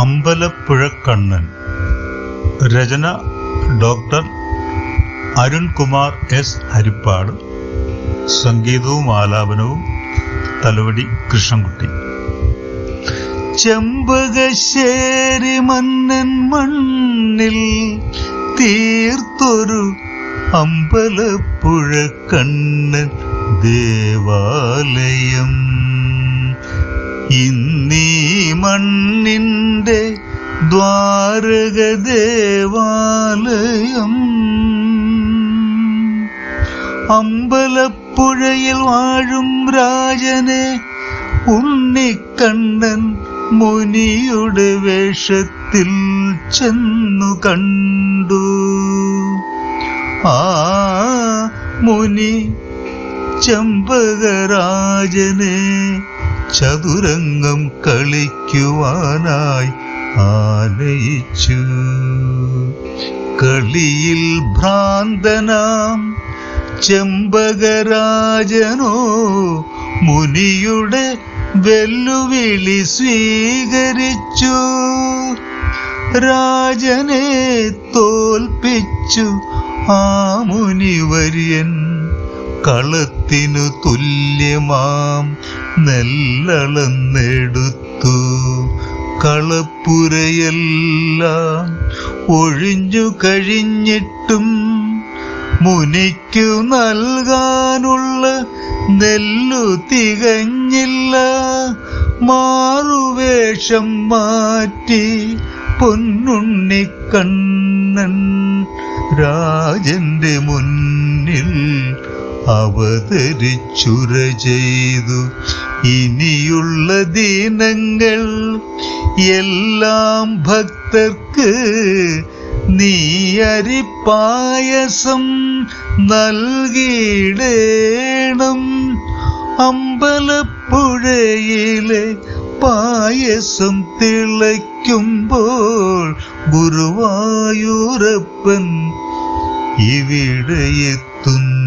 അമ്പലപ്പുഴക്കണ്ണൻ. രചന doctor Arunkumar S Harippad. സംഗീതവും ആലാപനവും തലവടി കൃഷ്ണൻകുട്ടി. ചെമ്പകശ്ശേരി മന്നൻ മണ്ണിൽ തീർത്തൊരു അമ്പലപ്പുഴ കണ്ണൻ ദേവാലയം. ഇന്നീ മണ്ണിന്റെ ദ്വാരക ദേവാലയം അമ്പലപ്പുഴയിൽ വാഴും രാജനെ ഉണ്ണിക്കണ്ണൻ മുനിയുടെ വേഷത്തിൽ ചെന്നു കണ്ടു. ആ മുനി ചെമ്പകരാജനെ ചതുരംഗം കളിക്കുവാനായി ആനയിച്ചു കളിയിൽ ഭ്രാന്തനാം ചെമ്പകരാജനോ മുനിയുടെ വെല്ലുവിളി സ്വീകരിച്ചു. രാജനെ തോൽപ്പിച്ചു ആ മുനിവര്യൻ കളത്തിനു തുല്യമാം നെല്ലളന്നെടുത്തു. കളപ്പുരയെല്ലാം ഒഴിഞ്ഞു കഴിഞ്ഞിട്ടും മുനിക്കു നൽകാനുള്ള നെല്ലു തികഞ്ഞില്ല. മാറുവേഷം മാറ്റി പൊന്നുണ്ണിക്കണ്ണൻ രാജന്റെ മുന്നിൽ അവതരിച്ചുര ചെയ്തു. ഇനിയുള്ള ദിനങ്ങൾ എല്ലാം ഭക്തർക്ക് നീ അരിപ്പായസം നൽകിയിടേണം. അമ്പലപ്പുഴയിലെ പായസം തിളയ്ക്കുമ്പോൾ ഗുരുവായൂരപ്പൻ ഇവിടെ എത്തുന്നു.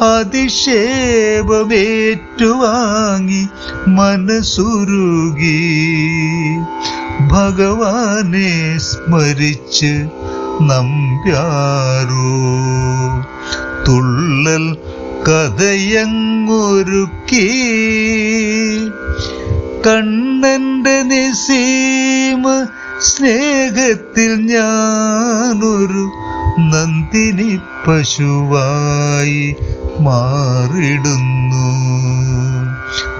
അതിശേപമേറ്റുവാങ്ങി മനസ്സുരുകി. ഭഗവാനെ സ്മരിച്ച് നമ്പ്യാരോ. തുള്ളൽ കഥയങ്ങൊരുക്കി. കണ്ണന്റെ നിസീമ സ്നേഹത്തിൽ ഞാനൊരു നന്ദിനി പശുവായി മാറിടുന്നു.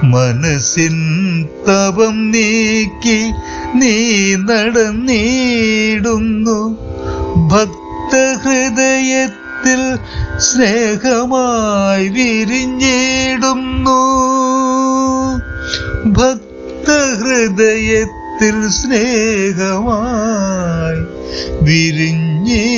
മനസ്സിൻ തപം നീക്കി നീ നടന്നിടുന്നു. ഭക്തഹൃദയത്തിൽ സ്നേഹമായി വിരിഞ്ഞിടുന്നു. ഭക്തഹൃദയത്തിൽ സ്നേഹമായി വിരിഞ്ഞിടുന്നു